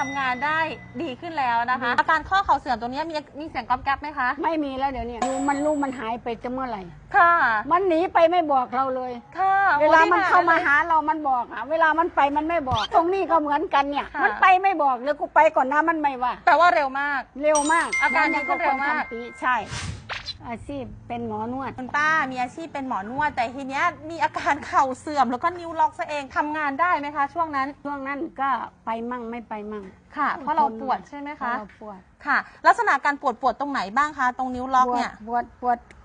ทำงานได้ดีขึ้นแล้วนะคะ อาการข้อเข่าเสื่อมตรงนี้มีมีเสียงก๊อบแก๊บไหมคะ ไม่มีแล้วเดี๋ยวนี้ดูมันรู้มันหายไปจะเมื่อไหร่ ค่ะ มันหนีไปไม่บอกเราเลย ค่ะ เวลามันโอ้เข้ามาดีกหาเรามันบอกอะเวลามันไปมันไม่บอก ตรงนี้ก็เหมือนกันเนี่ยค่ะมันไปไม่บอกเลยกูไปก่อนนะมันไม่ว่าแปลว่าเร็วมาก เร็วมาก อาการดีขึ้นเร็วมากทำปีใช่ อาชีพเป็นหมอนวด คุณป้ามีอาชีพเป็นหมอนวด แต่ทีเนี้ยมีอาการเข่าเสื่อม แล้วก็นิ้วล็อกซะเองทำงานได้ไหมคะ ช่วงนั้นช่วงนั้นก็ไปมั่งไม่ไปมั่งค่ะ เพราะเราปวดใช่ไหมเพราคะเราปวดค่ะ ลักษณะการปวดปวดตรงไหนบ้างคะ ตรงนิ้วล็อกเนี่ย ปวดปวดปวด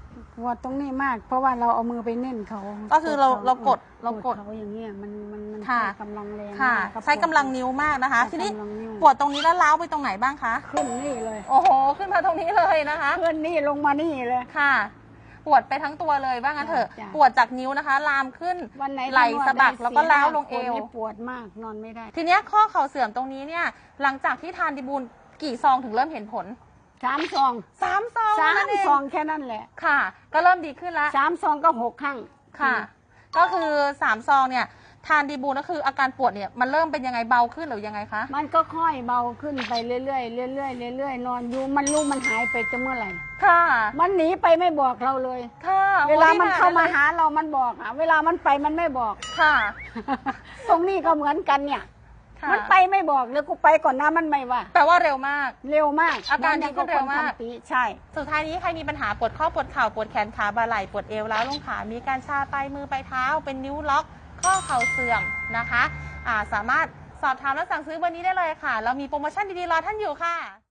ตรงนี้มาก เพราะว่าเราเอามือไปเน่นเขาก็คือเราปวขเรากดเรากดเขาอย่างเงี้ยมันมันมันค่ะใช้กำลังแรงค่ะ มากใช้กำลังนิ้วมากนะคะ ใช้ทีนี้กำลังนิ้ว ปวดตรงนี้แล้วล้าวไปตรงไหนบ้างคะ ขึ้นนี่เลยโอ้โห ขึ้นมาตรงนี้เลยนะคะ ขึ้นนี่ลงมานี่เลย ค่ะ ปวดไปทั้งตัวเลยว่างั้นเถอะ จ้ะ ปวดจากนิ้วนะคะ ลามขึ้นวันไหนไหล่ที่นวดสะบักได้แล้วก็สี่ล้าวห้ลงเอวคนนี่ปวดมากนอนไม่ได้ ทีเนี้ยข้อเข่าเสื่อมตรงนี้เนี่ย หลังจากที่ทานดีบูลกี่ซองถึงเริ่มเห็นผล สามซองสามซองสามนั่นเองซองแค่นั้นแหละค่ะ ก็เริ่มดีขึ้นแล้วสามซองก็หกครั้งค่ะ ก็คือสามซองเนี่ย ทานดีบูลก็คืออาการปวดเนี่ยมันเริ่มเป็นยังไงเบาขึ้นหรือยังไงคะมันก็ค่อยเบาขึ้นไปเรื่อยๆเรื่อยๆเรื่อยๆนอนอยู่มันรู้มันหายไปจะเมื่อไหร่ค่ะ มันหนีไปไม่บอกเราเลยค่ะเวลามันโอ้เข้ามาดีกหาเรามันบอกอะเวลามันไปมันไม่บอกค่ะ ตรงนี้ก็เหมือนกันเนี่ย ค่ะมันไปไม่บอกเลยกูไปก่อนนะมันไม่ว่า แปลว่าเร็วมาก เร็วมากอาการดีขึ้นเร็วมากหอนอย่งบคนทำปีใช่ สุดท้ายนี้ใครมีปัญหาปวดข้อปวดเข่าปวดแขนขาบ่าไหล่ปวดเอวแล้วลงขา มีการชาปลายมือปลายเท้า เป็นนิ้วล็อก ข้อเข่าเสื่อมนะคะอ่าสามารถสอบถามและสั่งซื้อวันนี้ได้เลยค่ะ เรามีโปรโมชั่นดีๆรอท่านอยู่ค่ะ